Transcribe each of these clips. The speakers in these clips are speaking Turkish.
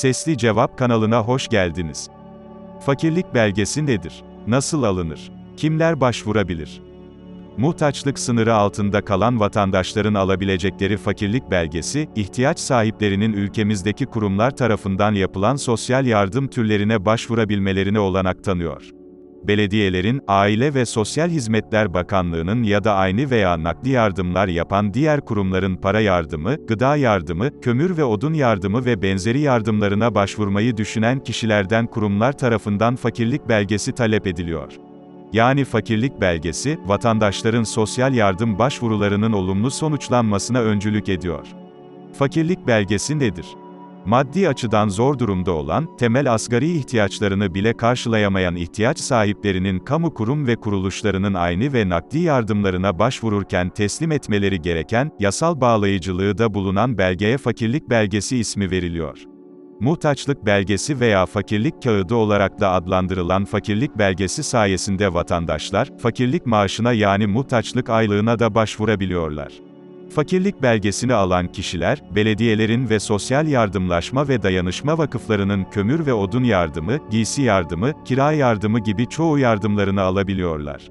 Sesli Cevap kanalına hoş geldiniz. Fakirlik belgesi nedir? Nasıl alınır? Kimler başvurabilir? Muhtaçlık sınırı altında kalan vatandaşların alabilecekleri fakirlik belgesi, ihtiyaç sahiplerinin ülkemizdeki kurumlar tarafından yapılan sosyal yardım türlerine başvurabilmelerine olanak tanıyor belediyelerin, Aile ve Sosyal Hizmetler Bakanlığı'nın ya da aynı veya nakli yardımlar yapan diğer kurumların para yardımı, gıda yardımı, kömür ve odun yardımı ve benzeri yardımlarına başvurmayı düşünen kişilerden kurumlar tarafından fakirlik belgesi talep ediliyor. Yani fakirlik belgesi, vatandaşların sosyal yardım başvurularının olumlu sonuçlanmasına öncülük ediyor. Fakirlik belgesi nedir? Maddi açıdan zor durumda olan, temel asgari ihtiyaçlarını bile karşılayamayan ihtiyaç sahiplerinin kamu kurum ve kuruluşlarının aynı ve nakdi yardımlarına başvururken teslim etmeleri gereken, yasal bağlayıcılığı da bulunan belgeye fakirlik belgesi ismi veriliyor. Muhtaçlık belgesi veya fakirlik kağıdı olarak da adlandırılan fakirlik belgesi sayesinde vatandaşlar, fakirlik maaşına yani muhtaçlık aylığına da başvurabiliyorlar. Fakirlik belgesini alan kişiler, belediyelerin ve sosyal yardımlaşma ve dayanışma vakıflarının kömür ve odun yardımı, giysi yardımı, kira yardımı gibi çoğu yardımlarını alabiliyorlar.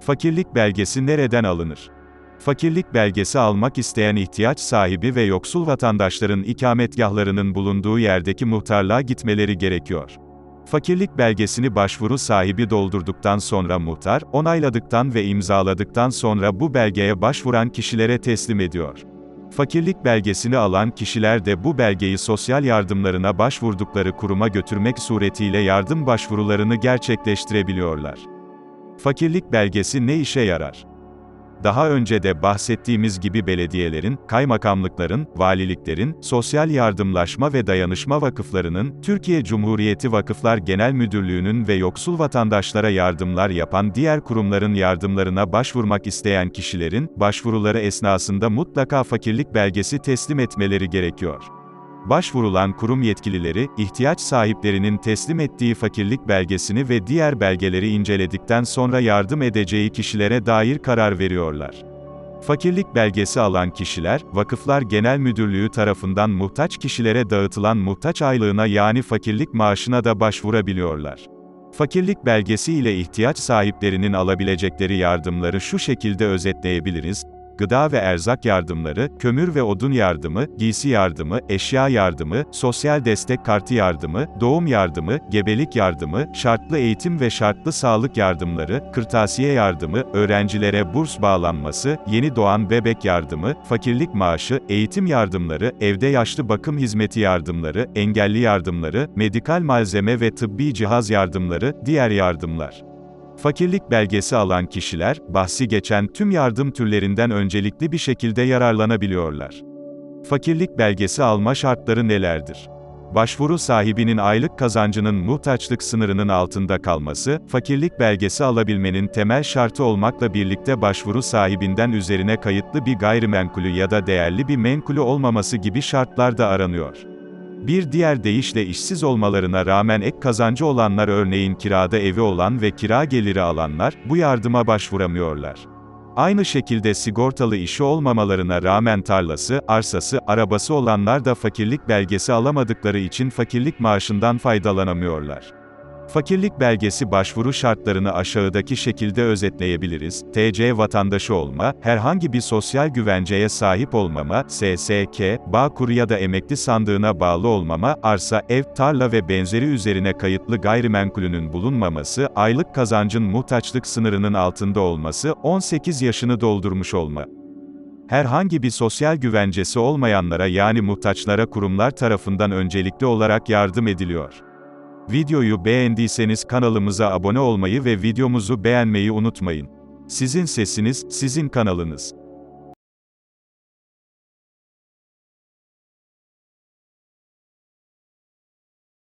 Fakirlik belgesi nereden alınır? Fakirlik belgesi almak isteyen ihtiyaç sahibi ve yoksul vatandaşların ikametgahlarının bulunduğu yerdeki muhtarlığa gitmeleri gerekiyor. Fakirlik belgesini başvuru sahibi doldurduktan sonra muhtar, onayladıktan ve imzaladıktan sonra bu belgeye başvuran kişilere teslim ediyor. Fakirlik belgesini alan kişiler de bu belgeyi sosyal yardımlarına başvurdukları kuruma götürmek suretiyle yardım başvurularını gerçekleştirebiliyorlar. Fakirlik belgesi ne işe yarar? Daha önce de bahsettiğimiz gibi belediyelerin, kaymakamlıkların, valiliklerin, sosyal yardımlaşma ve dayanışma vakıflarının, Türkiye Cumhuriyeti Vakıflar Genel Müdürlüğü'nün ve yoksul vatandaşlara yardımlar yapan diğer kurumların yardımlarına başvurmak isteyen kişilerin, başvuruları esnasında mutlaka fakirlik belgesi teslim etmeleri gerekiyor. Başvurulan kurum yetkilileri, ihtiyaç sahiplerinin teslim ettiği fakirlik belgesini ve diğer belgeleri inceledikten sonra yardım edeceği kişilere dair karar veriyorlar. Fakirlik belgesi alan kişiler, Vakıflar Genel Müdürlüğü tarafından muhtaç kişilere dağıtılan muhtaç aylığına yani fakirlik maaşına da başvurabiliyorlar. Fakirlik belgesi ile ihtiyaç sahiplerinin alabilecekleri yardımları şu şekilde özetleyebiliriz gıda ve erzak yardımları, kömür ve odun yardımı, giysi yardımı, eşya yardımı, sosyal destek kartı yardımı, doğum yardımı, gebelik yardımı, şartlı eğitim ve şartlı sağlık yardımları, kırtasiye yardımı, öğrencilere burs bağlanması, yeni doğan bebek yardımı, fakirlik maaşı, eğitim yardımları, evde yaşlı bakım hizmeti yardımları, engelli yardımları, medikal malzeme ve tıbbi cihaz yardımları, diğer yardımlar. Fakirlik belgesi alan kişiler, bahsi geçen tüm yardım türlerinden öncelikli bir şekilde yararlanabiliyorlar. Fakirlik belgesi alma şartları nelerdir? Başvuru sahibinin aylık kazancının muhtaçlık sınırının altında kalması, fakirlik belgesi alabilmenin temel şartı olmakla birlikte başvuru sahibinden üzerine kayıtlı bir gayrimenkulü ya da değerli bir menkulü olmaması gibi şartlar da aranıyor. Bir diğer deyişle işsiz olmalarına rağmen ek kazancı olanlar örneğin kirada evi olan ve kira geliri alanlar, bu yardıma başvuramıyorlar. Aynı şekilde sigortalı işi olmamalarına rağmen tarlası, arsası, arabası olanlar da fakirlik belgesi alamadıkları için fakirlik maaşından faydalanamıyorlar. Fakirlik belgesi başvuru şartlarını aşağıdaki şekilde özetleyebiliriz. TC vatandaşı olma, herhangi bir sosyal güvenceye sahip olmama, SSK, Bağkur ya da emekli sandığına bağlı olmama, arsa, ev, tarla ve benzeri üzerine kayıtlı gayrimenkulünün bulunmaması, aylık kazancın muhtaçlık sınırının altında olması, 18 yaşını doldurmuş olma herhangi bir sosyal güvencesi olmayanlara yani muhtaçlara kurumlar tarafından öncelikli olarak yardım ediliyor. Videoyu beğendiyseniz kanalımıza abone olmayı ve videomuzu beğenmeyi unutmayın. Sizin sesiniz, sizin kanalınız.